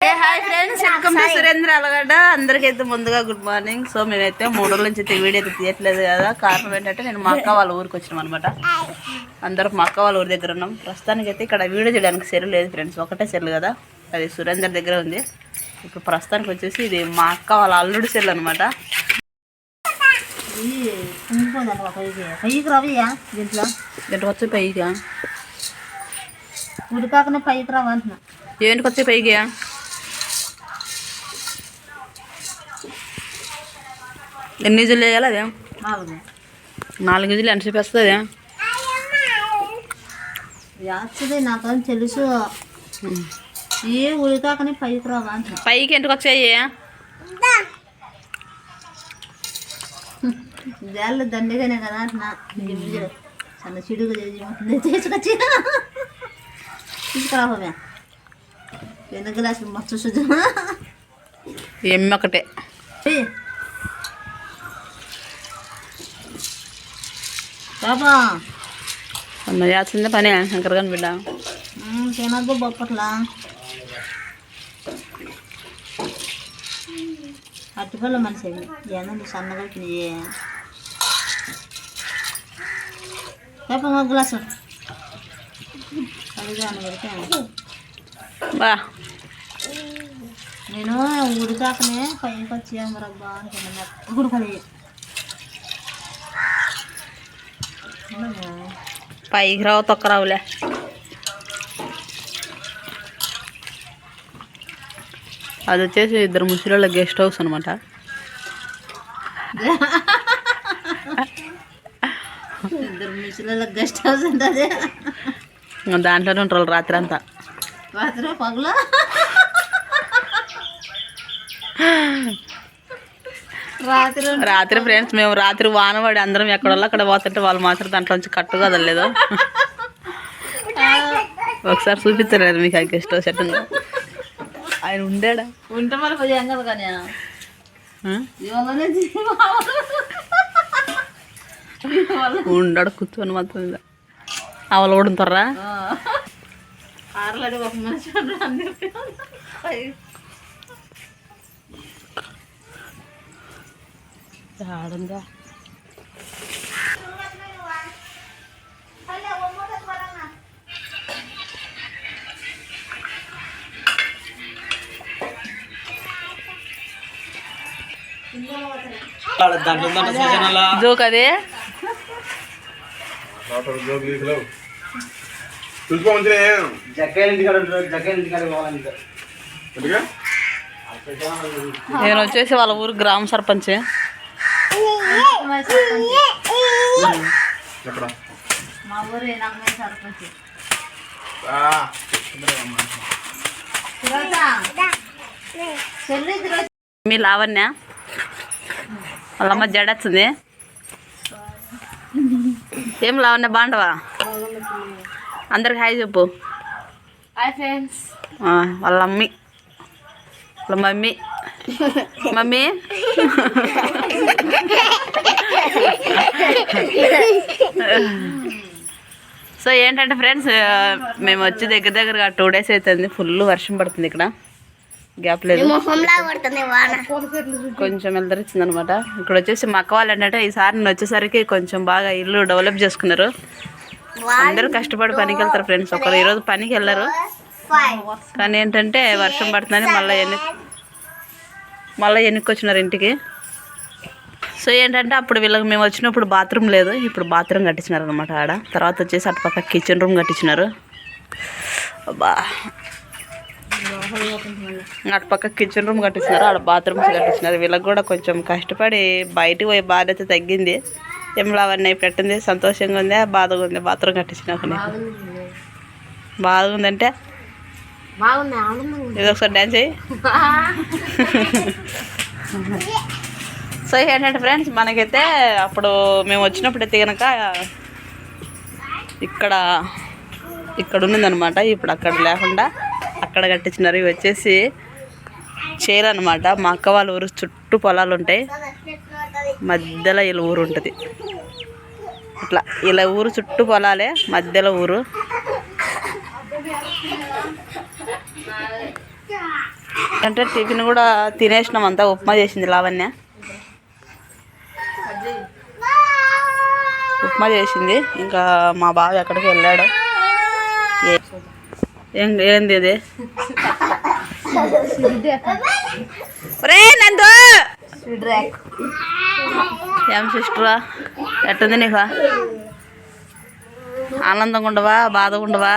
Hi friends welcome to Surendra Alagadda అందరికైతే ముందుగా good morning so మేమైతే మూడు రోజుల నుంచి అయితే వీడియో అయితే తీయట్లేదు కదా. కారణం ఏంటంటే నేను మా అక్క వాళ్ళ ఊరికి వచ్చినాం అనమాట అందరూ మా అక్క వాళ్ళ ఊరి దగ్గర ఉన్నాం. ప్రస్తుతానికి అయితే ఇక్కడ వీడియో చేయడానికి సెల్ లేదు ఫ్రెండ్స్ ఒకటే సెల్ కదా. అది సురేందర్ దగ్గర ఉంది. ఇప్పుడు ప్రస్తుతానికి వచ్చేసి ఇది మా అక్క వాళ్ళ అల్లుడి సెల్ అనమాట దీంట్లో. దీంట్లో వచ్చి పైగా ఉడికాకనే పైకి ఏంటికి వచ్చి పైగా ఎన్ని ఇజులు వేయాలి అదే? నాలుగు. ఇజులు ఎంతసేపు వస్తుంది అదే? నాకు తెలుసు. ఏ ఉడికాకనే పైకి రావు పైకి ఎందుకు వచ్చాయి జాళ్ళు దండిగానే కదా అంటున్నా. చిన్న చిడుగు తీసుకొచ్చి. తీసుకురావమే ఎందుకు గ్లాసులు మస్తు శుద్ధం ఎమ్మి ఒకటే బాబా అన్న చేస్తుంది పని శంకర్ గాని బిడ్డ తినద్దు బొప్పట్లా అట్టుపల్ల మనిషి ఏనండి సన్నగా చెప్ప ఒక గ్లాసు అడిగా పెడితే బా నేను ఉడికాకనే పైకి వచ్చి రబ్బా అనుకున్నా ఉడకది పైకి రావు తొక్క రావులే అది వచ్చేసి ఇద్దరు ముసలిళ్ళ గెస్ట్ హౌస్ అనమాట ఇద్దరు మిషన్ల గెస్ట్ హౌస్ ఉంటుంది దాంట్లోనే ఉంటారు రాత్రి అంతా. రాత్రి పగలు? రాత్రి రాత్రి ఫ్రెండ్స్ మేము రాత్రి వానవాడి అందరం ఎక్కడోళ్ళు అక్కడ పోతుంటే వాళ్ళు మాత్రం దాంట్లో నుంచి కట్టు కదలేదు ఒకసారి చూపించలేదు మీకు ఆ గెస్ట్ హౌస్ ఆయన ఉండాడా? ఉంటే మరి పోయి కదా కానీ. ఉండడు కూర్చొని మాత్రం ఇలా. అవలు కూడా ఉంటారా? ఆరలాడి ఒక మనిషి ఉన్నాడు అందరికీ. ఆడంగా దాంట్లో ఉందంట సీజనల్ జోక్ అదే చూసుకో మంచిగా జగ్గైన ఇంటికాడ ఉంటారు జగ్గైన ఇంటికాడ పోవాలంటే ఎందుకు? నేను వచ్చేసి వాళ్ళ ఊరు గ్రామ సర్పంచ్. మా ఊరు సర్పంచ్ లావణ్య? వాళ్ళమ్మ జడొచ్చింది ఏం లావణ్య బాగుండవా అందరికి హాయ్ చెప్పు. హాయ్ ఫ్రెండ్స్ వాళ్ళ మమ్మీ వాళ్ళ మమ్మీ మమ్మీ సో ఏంటంటే ఫ్రెండ్స్ మేము వచ్చి దగ్గర దగ్గరగా టూ డేస్ అవుతుంది ఫుల్ వర్షం పడుతుంది ఇక్కడ. గ్యాప్ లేదు. కొంచెం వెళ్తరిచ్చింది అనమాట ఇక్కడ వచ్చేసి మా అక్క వాళ్ళు ఏంటంటే ఈసారి నేను వచ్చేసరికి కొంచెం బాగా ఇల్లు డెవలప్ చేసుకున్నారు. అందరూ కష్టపడి పనికి వెళ్తారు ఫ్రెండ్స్ ఒకరు ఈరోజు పనికి వెళ్ళరు. కానీ ఏంటంటే వర్షం పడుతుందని మళ్ళీ ఎన్ని మళ్ళీ ఎన్నికొచ్చినారు ఇంటికి. సో ఏంటంటే అప్పుడు వీళ్ళకి మేము వచ్చినప్పుడు బాత్రూమ్ లేదు. ఇప్పుడు బాత్రూమ్ కట్టించినారు అనమాట ఆడ. తర్వాత వచ్చేసి అటుపక్క కిచెన్ రూమ్ కట్టించినారు. అబ్బా. అటుపక్క కిచెన్ రూమ్ కట్టించినారు. ఆడ బాత్రూమ్స్ కట్టించినారు. వీళ్ళకి కూడా కొంచెం కష్టపడి బయటికి పోయి బాధ్యత తగ్గింది. ఏమిలా అవన్నీ పెట్టింది. సంతోషంగా ఉంది. బాధగా ఉంది. బాత్రూమ్ కట్టించినాక బాధగా ఉందంటే బాగుంది? ఆనందంగా ఇది ఒకసారి డ్యాన్స్ అయ్యి సో ఏంటంటే ఫ్రెండ్స్ మనకైతే అప్పుడు మేము వచ్చినప్పుడు అయితే కనుక ఇక్కడ ఇక్కడ ఉన్నదనమాట ఇప్పుడు అక్కడ లేకుండా అక్కడ కట్టించినారు. ఇవి వచ్చేసి చేలు అనమాట మా అక్క వాళ్ళ ఊరు చుట్టూ పొలాలు ఉంటాయి. మధ్యలో ఇలా ఊరు ఉంటుంది. ఇట్లా ఇలా ఊరు చుట్టూ పొలాలే మధ్యలో ఊరు. అంటే టిఫిన్ కూడా తినేసినాం అంతా ఉప్మా చేసింది లావణ్య. ఉప్మా చేసింది ఇంకా మా బావ ఎక్కడికి వెళ్ళాడు. ఏం ఏంది ఇది? నందు! ఏం సిస్టరా? ఎట్టుంది నీకు? ఆనందంగా ఉండవా? బాధగా ఉండవా?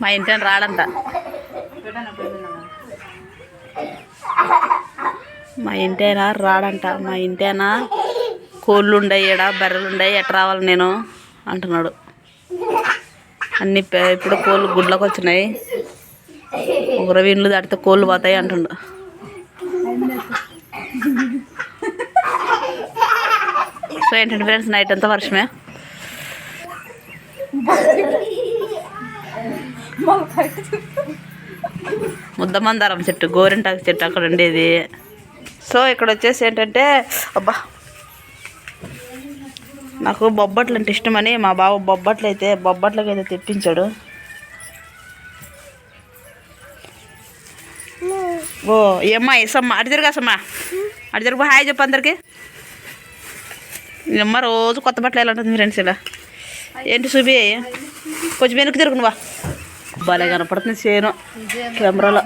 మా ఇంటి రాడంట మా ఇంటైనా రాడంట. మా ఇంటైనా కోళ్ళు ఉండయి ఈడ బర్రెలు ఉండయి ఎట్ట రావాలి నేను? అంటున్నాడు. అన్ని ఇప్పుడు కోళ్ళు గుడ్లకు వచ్చినాయి ఒక ఇండ్లు దాటితే కోళ్ళు పోతాయి అంటుండు. సో ఏంటంటే ఫ్రెండ్స్ నైట్ అంతా వర్షమే? ముద్దమందారం చెట్టు గోరింటాకు చెట్టు అక్కడ ఉండేది. సో ఇక్కడ వచ్చేసి ఏంటంటే అబ్బా నాకు బొబ్బట్లు అంటే ఇష్టమని మా బావ బొబ్బట్లు అయితే బొబ్బట్లకి అయితే తెప్పించాడు. ఓ ఏమ్మా ఎసమ్మా అటు తిరగాసమ్మా అటు తిరుగు హాయ్ చెప్పు అందరికి. అమ్మ రోజు కొత్త బట్టలు ఎలా ఉంటుంది ఫ్రెండ్స్ ఇలా. ఏంటి చూపి కొంచెం వెనక్కి తిరుగు నువ్వా భలే కనపడుతుంది చేను కెమెరాలో.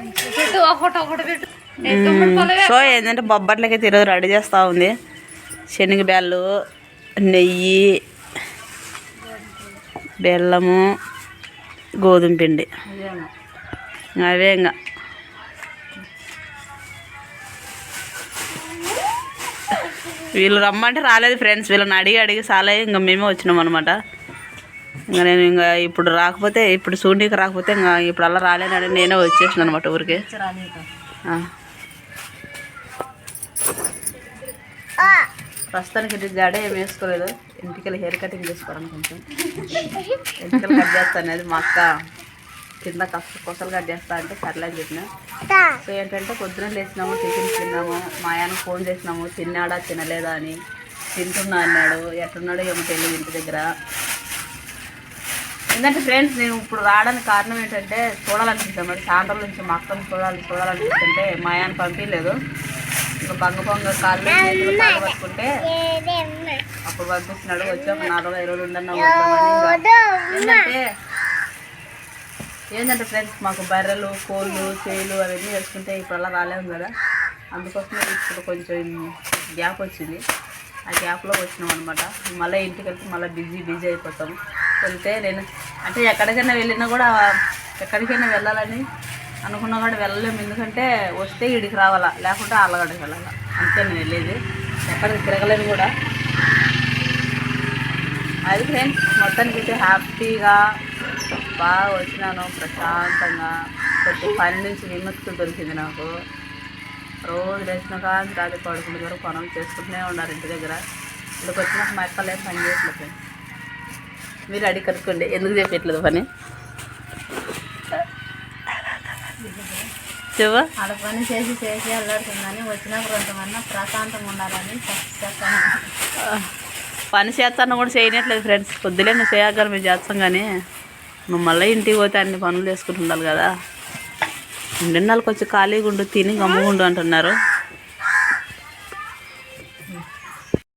సో ఏంటంటే బొబ్బట్లకి ఈరోజు రెడీ చేస్తూ ఉంది. శనగ బెల్లు నెయ్యి బెల్లము గోధుమ పిండి. అవే ఇంకా. వీళ్ళు రమ్మంటే రాలేదు ఫ్రెండ్స్. వీళ్ళని అడిగి అడిగి సాలే ఇంకా మేమే వచ్చినాం అనమాట ఇంకా నేను ఇంకా ఇప్పుడు రాకపోతే ఇప్పుడు సూండికి రాకపోతే ఇంకా ఇప్పుడు అలా రాలేనని నేనే వచ్చేసాను అనమాట ఊరికి. ప్రస్తుతానికి ఇది జడ ఏం వేసుకోలేదు. ఇంటికి హెయిర్ కటింగ్ చేసుకోవడానికి కొంచెం ఇంటికి కట్ చేస్తాను అనేది మా అక్క. కింద కష్ట కొసలు కట్ చేస్తా అంటే సర్లే అని చెప్పిన. సో ఏంటంటే పొద్దున లేచినాము టిఫిన్ తిన్నాము మా ఆయనకు ఫోన్ చేసినాము తిన్నాడా తినలేదా అని. తింటున్నా అన్నాడు. ఎట్టున్నాడో ఏమో తెలియదు ఇంటి దగ్గర. ఏంటంటే ఫ్రెండ్స్ నేను ఇప్పుడు రావడానికి కారణం ఏంటంటే చూడాలనిపిస్తాను మరి సాయంత్రం నుంచి మా అక్కని చూడాలి చూడాలనిపిస్తుంటే మా ఆయన పంపించలేదు. ఇంకా బంగ బంగ కాళ్ళు పట్టుకుంటే అప్పుడు పంపిస్తున్నాడు వచ్చి ఒక నాలుగు ఐదు రోజులు ఉండన్నా ఏంటంటే ఏంటంటే ఫ్రెండ్స్ మాకు బర్రెలు కోళ్ళు చేలు అవన్నీ వేసుకుంటే ఇప్పుడు అలా రాలేము కదా. అందుకోసమే ఇప్పుడు కొంచెం గ్యాప్ వచ్చింది. ఆ గ్యాప్లో వచ్చినాం అనమాట మళ్ళీ ఇంటికి వెళ్తే మళ్ళీ బిజీ బిజీ అయిపోతాం. వెళ్తే నేను అంటే ఎక్కడికైనా వెళ్ళినా కూడా ఎక్కడికైనా వెళ్ళాలని అనుకున్నా కూడా వెళ్ళలేము ఎందుకంటే వస్తే ఇడికి రావాలా లేకుంటే ఆలగడ్డకి వెళ్ళాలా. అంతే నేను వెళ్ళేది. ఎక్కడికి తిరగలేను కూడా. అది ఫ్రెండ్స్ మొత్తానికి అయితే హ్యాపీగా బాగా వచ్చినాను ప్రశాంతంగా. కొంచెం పని నుంచి విముక్తి దొరికింది నాకు. రోజు లేచిన కానీ రాత్రి పడుకునే వరకు పనులు చేసుకుంటూనే ఉన్నారు ఇంటి దగ్గర. ఇక్కడికి వచ్చినాక మా అక్కలు పని చేయట్లేదు మీరు అడిగి కనుక్కోండి ఎందుకు చెప్పట్లేదు పని? చెవా ఆడ పని చేసి చేసి అల్లాడుతుందని వచ్చినప్పుడు కొంతమంది ప్రశాంతంగా ఉండాలని చెప్తాను పని చేస్తాను కూడా చేయనట్లేదు ఫ్రెండ్స్ పొద్దులే నువ్వు చేయగలరు మేము చేస్తాం కానీ. నువ్వు మళ్ళీ ఇంటికి పోతే అన్ని పనులు చేసుకుంటుండాలి కదా. రెండు నెలలకు వచ్చి ఖాళీగా ఉండు తిని గమ్ముగుండు అంటున్నారు.